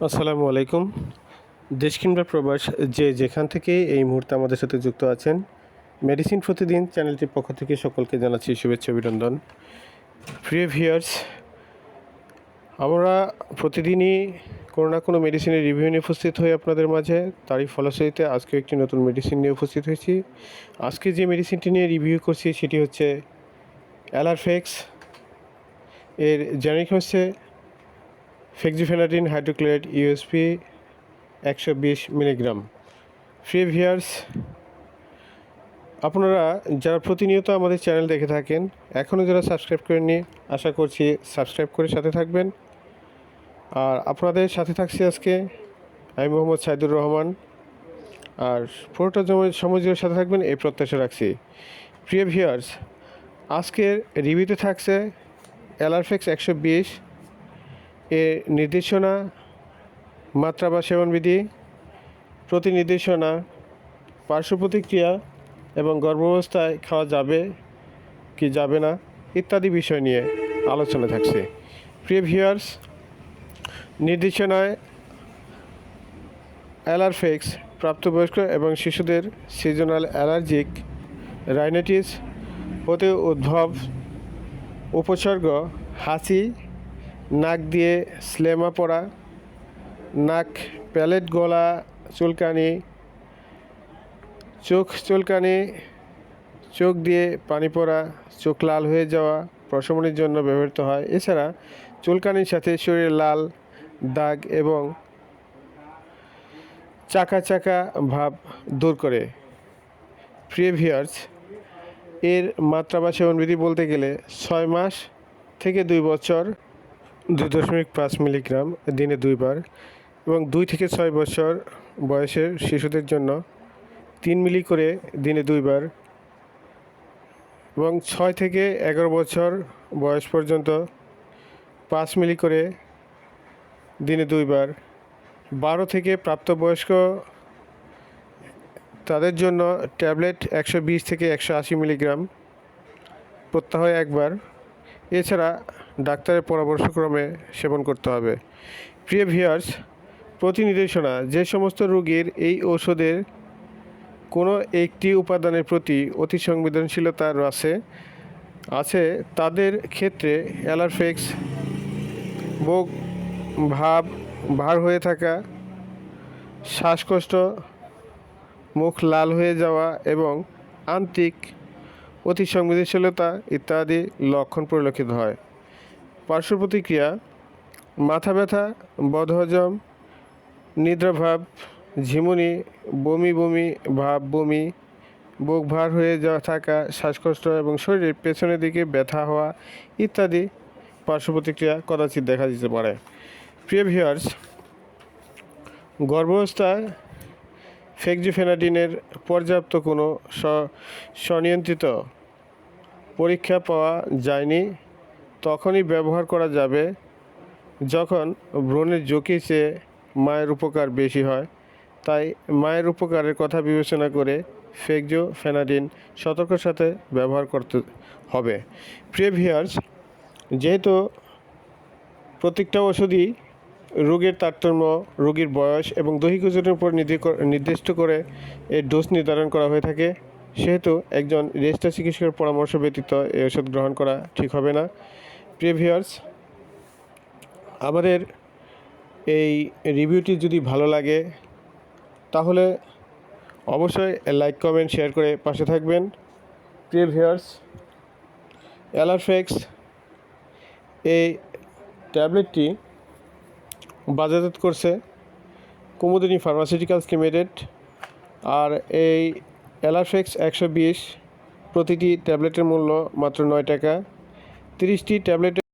আসসালামু আলাইকুম। দেশ কিংবা প্রবাস যে যেখান থেকে এই মুহূর্তে আমাদের সাথে যুক্ত আছেন মেডিসিন প্রতিদিন চ্যানেলটির পক্ষ থেকে সকলকে জানাচ্ছি শুভেচ্ছা, অভিনন্দন। প্রিয় ভিয়ার্স আমরা প্রতিদিনই কোনো না কোনো মেডিসিনের রিভিউ নিয়ে উপস্থিত হই আপনাদের মাঝে। তারই ফলশ্রুতিতে আজকে একটি নতুন মেডিসিন নিয়ে উপস্থিত হয়েছি। আজকে যে মেডিসিনটি নিয়ে রিভিউ করছি সেটি হচ্ছে অ্যালারফেক্স এর জেনারিক হচ্ছে ফেক্সিফেনাডিন হাইড্রোক্লোরাইড ইউএসপি একশো বিশ মিলিগ্রাম। ফ্রি ভিয়ার্স আপনারা যারা প্রতিনিয়ত আমাদের চ্যানেল দেখে থাকেন এখনও যারা সাবস্ক্রাইব করেননি, আশা করছি সাবস্ক্রাইব করে সাথে থাকবেন। আর আপনাদের সাথে থাকছি আজকে আমি মোহাম্মদ সাইদুর রহমান। আর পুরোটা সময় সাথে থাকবেন, এই প্রত্যাশা রাখছি। প্রিয় ভিউয়ার্স আজকের রিভিউতে থাকছে অ্যালারফেক্স একশো বিশ এর নির্দেশনা, মাত্রা বা সেবনবিধি প্রতি নির্দেশনা, পার্শ্ব প্রতিক্রিয়া এবং গর্ভাবস্থায় খাওয়া যাবে কি যাবে না ইত্যাদি বিষয় নিয়ে আলোচনা থাকছে। প্রিয় ভিউয়ার্স, নির্দেশনায় অ্যালারফেক্স, প্রাপ্তবয়স্ক এবং শিশুদের সিজনাল অ্যালার্জিক রাইনাইটিস হতে উদ্ভব উপসর্গ হাসি নাক দিয়ে স্লেমা পড়া, নাক প্যালেট গলা চুলকানি, চোখ চুলকানি, চোখ দিয়ে পানি পড়া, চোখ লাল হয়ে যাওয়া প্রশমনের জন্য ব্যবহৃত হয়। এছাড়া চুলকানির সাথে শরীরে লাল দাগ এবং চাকা চাকা ভাব দূর করে। প্রিভিয়ার্স এর মাত্রা বা সেবনবিধি বলতে গেলে ছয় মাস থেকে দুই বছর দুই দশমিক পাঁচ মিলিগ্রাম দিনে দুইবার এবং দুই থেকে ছয় বছর বয়সের শিশুদের জন্য তিন মিলি করে দিনে দুইবার এবং ছয় থেকে এগারো বছর বয়স পর্যন্ত পাঁচ মিলি করে দিনে দুইবার। বারো থেকে প্রাপ্তবয়স্ক তাদের জন্য ট্যাবলেট একশো বিশ থেকে একশো আশি মিলিগ্রাম প্রত্যাহ একবার। এছাড়া ডাক্তারের পরামর্শক্রমে সেবন করতে হবে। প্রিয় ভিয়ার্স প্রতি যে সমস্ত রোগীর এই ঔষধের কোনো একটি উপাদানের প্রতি অতি সংবেদনশীলতা আছে আছে, তাদের ক্ষেত্রে অ্যালারফেক্স, বুক, ভাব ভার হয়ে থাকা, শ্বাসকষ্ট, মুখ লাল হয়ে যাওয়া এবং আন্তিক অতি সংবেদনশীলতা ইত্যাদি লক্ষণ পরিলক্ষিত হয়। পার্শ্ব প্রতিক্রিয়া, মাথা ব্যথা, বদহজম, নিদ্রাভাব, ঝিমুনি, বমি বমি, ভাব বমি, বুক ভার হয়ে যাওয়া থাকা, শ্বাসকষ্ট এবং শরীরের পেছনের দিকে ব্যথা হওয়া ইত্যাদি পার্শ্ব প্রতিক্রিয়া কদাচিৎ দেখা দিতে পারে। প্রিয় ভিউয়ার্স গর্ভাবস্থায় ফেক্সিফেনাডিনের পর্যাপ্ত কোনো স্বনিয়ন্ত্রিত পরীক্ষা পাওয়া যায়নি। তখনই ব্যবহার করা যাবে যখন ভ্রূণের ঝুঁকি চেয়ে মায়ের উপকার বেশি হয়। তাই মায়ের উপকারের কথা বিবেচনা করে ফেকজো ফেনাডিন সতর্কের সাথে ব্যবহার করতে হবে। প্রিয় ভিউয়ার্স, যেহেতু প্রত্যেকটা ওষুধই রোগের তারতম্য, রোগীর বয়স এবং দৈহিক ওজনের উপর নির্দি- নির্দিষ্ট করে এর ডোজ নির্ধারণ করা হয়ে থাকে, সেহেতু একজন রেজিস্টার চিকিৎসকের পরামর্শ ব্যতীত এই ওষুধ গ্রহণ করা ঠিক হবে না। প্রিয় ভিউয়ার্স আমাদের এই রিভিউটি যদি ভালো লাগে, তাহলে অবশ্যই লাইক কমেন্ট শেয়ার করে পাশে থাকবেন। প্রিয় ভিউয়ার্স অ্যালারফেক্স এই ট্যাবলেটটি বাজারজাত করছে কুমুদিনী ফার্মাসিউটিক্যালস লিমিটেড আর এই অ্যালারফেক্স একশো বিশ প্রতিটি ট্যাবলেটের মূল্য মাত্র নয় টাকা। তিরিশটি ট্যাবলেটের